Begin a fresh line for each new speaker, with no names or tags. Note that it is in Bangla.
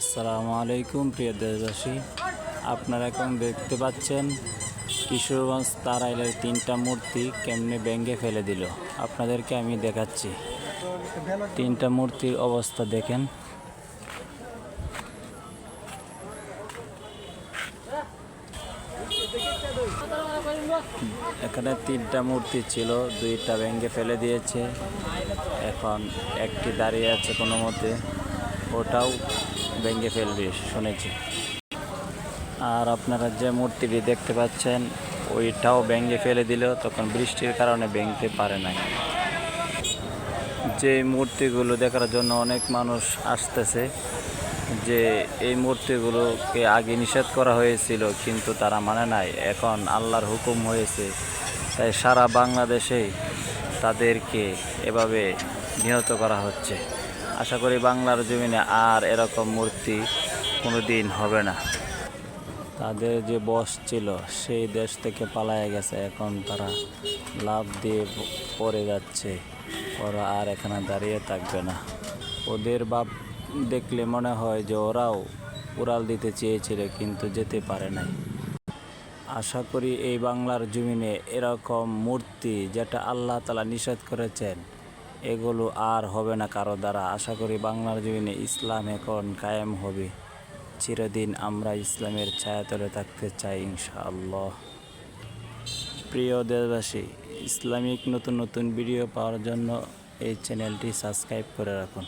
আসসালামু আলাইকুম, প্রিয় দেশবাসী। আপনারা এখন দেখতে পাচ্ছেন কিশোরগঞ্জ তার তারাইলের তিনটা মূর্তি কেমনে ব্যাঙ্গে ফেলে দিল। আপনাদেরকে আমি দেখাচ্ছি। তিনটা মূর্তির অবস্থা দেখেন। এখানে তিনটা মূর্তি ছিল, দুইটা ব্যাঙ্গে ফেলে দিয়েছে। এখন একটি দাঁড়িয়ে আছে কোনো মতে। ওটাও ভেঙে ফেলবে, শুনেছি। আর আপনারা যে মূর্তিটি দেখতে পাচ্ছেন, ওইটাও ভেঙে ফেলে দিল তখন বৃষ্টির কারণে ভেঙতে পারে নাই। যে মূর্তিগুলো দেখার জন্য অনেক মানুষ আসতেছে, যে এই মূর্তিগুলোকে আগে নিষেধ করা হয়েছিল, কিন্তু তারা মানে নাই। এখন আল্লাহর হুকুম হয়েছে, তাই সারা বাংলাদেশেই তাদেরকে এভাবে নিহত করা হচ্ছে। আশা করি বাংলার জমিনে আর এরকম মূর্তি কোনো দিন হবে না। তাদের যে বস ছিল, সেই দেশ থেকে পালায় গেছে। এখন তারা লাভ দিয়ে পড়ে যাচ্ছে। ওরা আর এখানে দাঁড়িয়ে থাকবে না। ওদের বাপ দেখলে মনে হয় যে ওরাও উড়াল দিতে চেয়েছিল, কিন্তু যেতে পারে নাই। আশা করি এই বাংলার জমিনে এরকম মূর্তি যেটা আল্লাহ তালা নিষেধ করেছেন এগুলো আর হবে না কারও দ্বারা। আশা করি বাংলার জীবনে ইসলাম এখন কায়েম হবে। চিরদিন আমরা ইসলামের ছায়াতলে থাকতে চাই ইনশাআল্লাহ। প্রিয় দেশবাসী, ইসলামিক নতুন নতুন ভিডিও পাওয়ার জন্য এই চ্যানেলটি সাবস্ক্রাইব করে রাখুন।